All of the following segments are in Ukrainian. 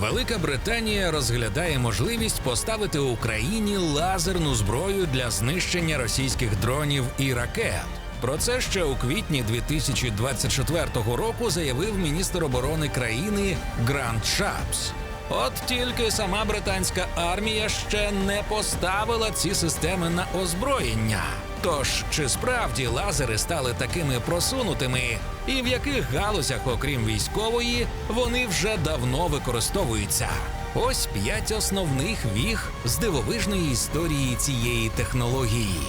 Велика Британія розглядає можливість поставити Україні лазерну зброю для знищення російських дронів і ракет. Про це ще у квітні 2024 року заявив міністр оборони країни Грант Шапс. От тільки сама британська армія ще не поставила ці системи на озброєння. Тож чи справді лазери стали такими просунутими, і в яких галузях, окрім військової, вони вже давно використовуються? Ось п'ять основних віг з дивовижної історії цієї технології.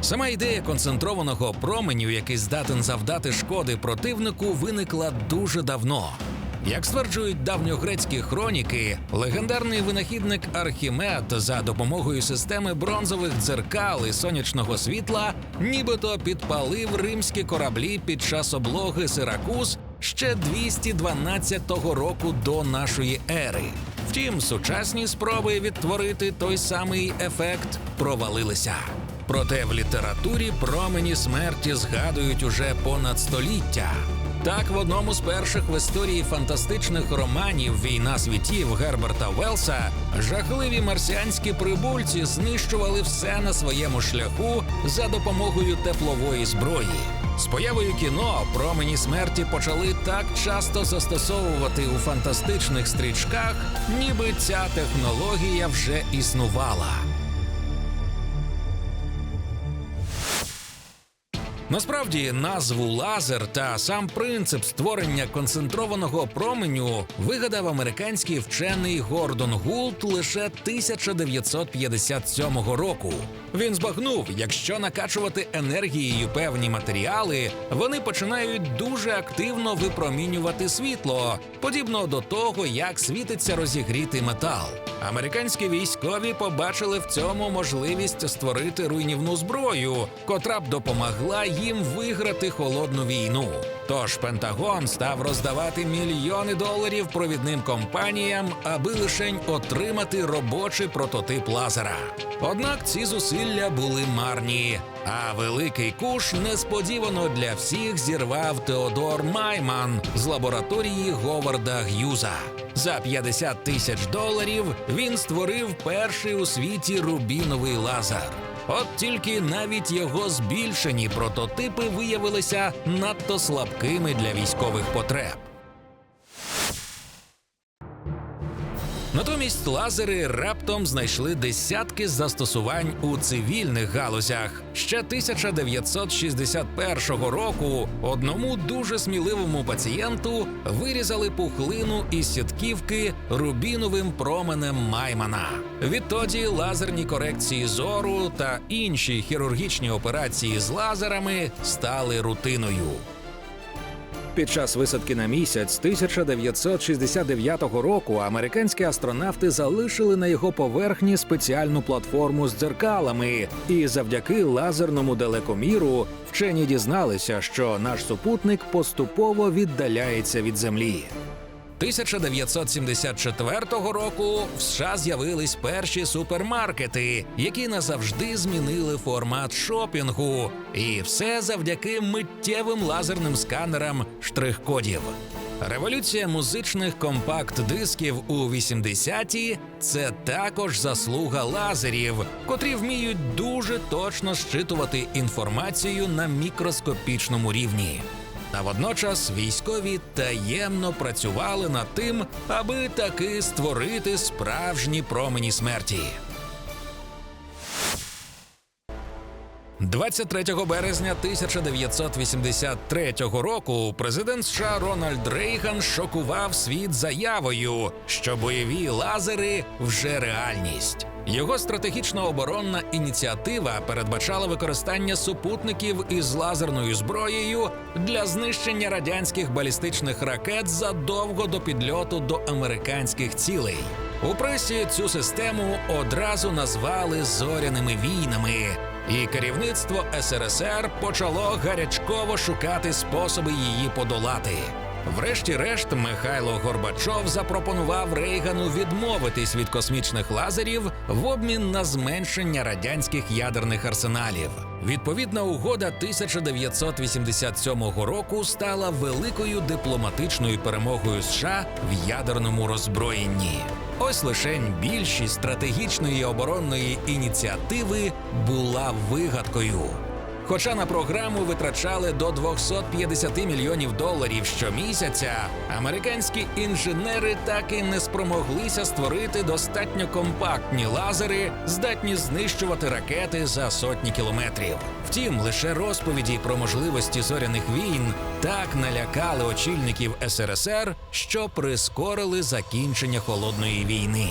Сама ідея концентрованого променю, який здатен завдати шкоди противнику, виникла дуже давно. Як стверджують давньогрецькі хроніки, легендарний винахідник Архімед за допомогою системи бронзових дзеркал і сонячного світла нібито підпалив римські кораблі під час облоги Сиракуз ще 212 року до нашої ери. Втім, сучасні спроби відтворити той самий ефект провалилися. Проте в літературі промені смерті згадують уже понад століття. Так, в одному з перших в історії фантастичних романів Війна світів Герберта Велса жахливі марсіанські прибульці знищували все на своєму шляху за допомогою теплової зброї. З появою кіно промені смерті почали так часто застосовувати у фантастичних стрічках, ніби ця технологія вже існувала. Насправді назву лазер та сам принцип створення концентрованого променю вигадав американський вчений Гордон Гулт лише 1957 року. Він збагнув, якщо накачувати енергією певні матеріали, вони починають дуже активно випромінювати світло, подібно до того, як світиться розігрітий метал. Американські військові побачили в цьому можливість створити руйнівну зброю, котра б допомогла їм виграти холодну війну. Тож Пентагон став роздавати мільйони доларів провідним компаніям, аби лишень отримати робочий прототип лазера. Однак ці зусилля були марні. А великий куш несподівано для всіх зірвав Теодор Майман з лабораторії Говарда Г'юза. За 50 тисяч доларів він створив перший у світі рубіновий лазер. От тільки навіть його збільшені прототипи виявилися надто слабкими для військових потреб. Натомість лазери раптом знайшли десятки застосувань у цивільних галузях. Ще 1961 року одному дуже сміливому пацієнту вирізали пухлину із сітківки рубіновим променем Маймана. Відтоді лазерні корекції зору та інші хірургічні операції з лазерами стали рутиною. Під час висадки на місяць 1969 року американські астронавти залишили на його поверхні спеціальну платформу з дзеркалами, і завдяки лазерному далекоміру вчені дізналися, що наш супутник поступово віддаляється від Землі. 1974 року в США з'явились перші супермаркети, які назавжди змінили формат шопінгу, і все завдяки миттєвим лазерним сканерам штрих-кодів. Революція музичних компакт-дисків у 80-ті – це також заслуга лазерів, котрі вміють дуже точно щитувати інформацію на мікроскопічному рівні. А водночас військові таємно працювали над тим, аби таки створити справжні промені смерті. 23 березня 1983 року президент США Рональд Рейган шокував світ заявою, що бойові лазери вже реальність. Його стратегічно оборонна ініціатива передбачала використання супутників із лазерною зброєю для знищення радянських балістичних ракет задовго до підльоту до американських цілей. У пресі цю систему одразу назвали зоряними війнами, і керівництво СРСР почало гарячково шукати способи її подолати. Врешті-решт, Михайло Горбачов запропонував Рейгану відмовитись від космічних лазерів в обмін на зменшення радянських ядерних арсеналів. Відповідна угода 1987 року стала великою дипломатичною перемогою США в ядерному роззброєнні. Ось лишень більшість стратегічної оборонної ініціативи була вигадкою. Хоча на програму витрачали до 250 мільйонів доларів щомісяця, американські інженери так і не спромоглися створити достатньо компактні лазери, здатні знищувати ракети за сотні кілометрів. Втім, лише розповіді про можливості зоряних війн так налякали очільників СРСР, що прискорили закінчення холодної війни.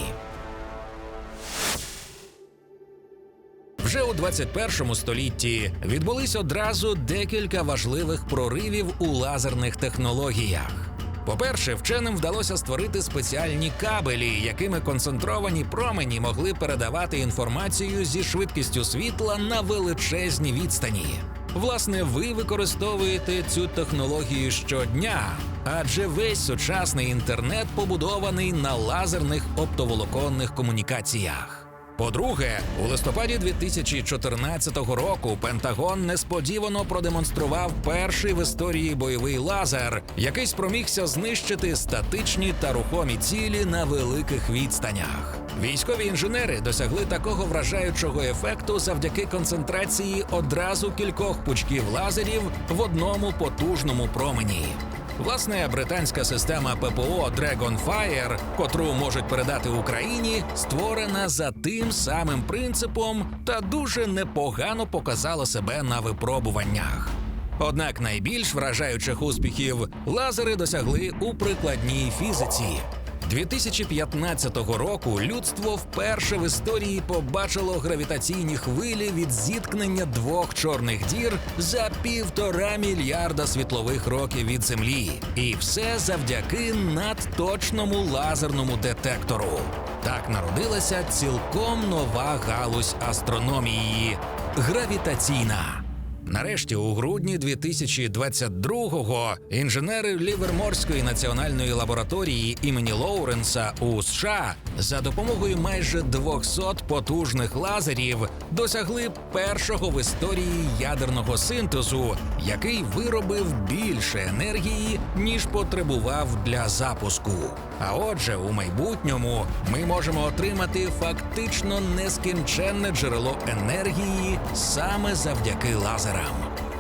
Вже у 21 столітті відбулись одразу декілька важливих проривів у лазерних технологіях. По-перше, вченим вдалося створити спеціальні кабелі, якими концентровані промені могли передавати інформацію зі швидкістю світла на величезні відстані. Власне, ви використовуєте цю технологію щодня, адже весь сучасний інтернет побудований на лазерних оптоволоконних комунікаціях. По-друге, у листопаді 2014 року Пентагон несподівано продемонстрував перший в історії бойовий лазер, який спромігся знищити статичні та рухомі цілі на великих відстанях. Військові інженери досягли такого вражаючого ефекту завдяки концентрації одразу кількох пучків лазерів в одному потужному промені. Власне, британська система ППО Dragonfire, котру можуть передати Україні, створена за тим самим принципом та дуже непогано показала себе на випробуваннях. Однак найбільш вражаючих успіхів лазери досягли у прикладній фізиці. 2015 року людство вперше в історії побачило гравітаційні хвилі від зіткнення двох чорних дір за півтора мільярда світлових років від Землі, і все завдяки надточному лазерному детектору. Так народилася цілком нова галузь астрономії гравітаційна. Нарешті, у грудні 2022-го інженери Ліверморської національної лабораторії імені Лоуренса у США за допомогою майже 200 потужних лазерів досягли першого в історії ядерного синтезу, який виробив більше енергії, ніж потребував для запуску. А отже, у майбутньому ми можемо отримати фактично нескінченне джерело енергії саме завдяки лазерам інвесторам.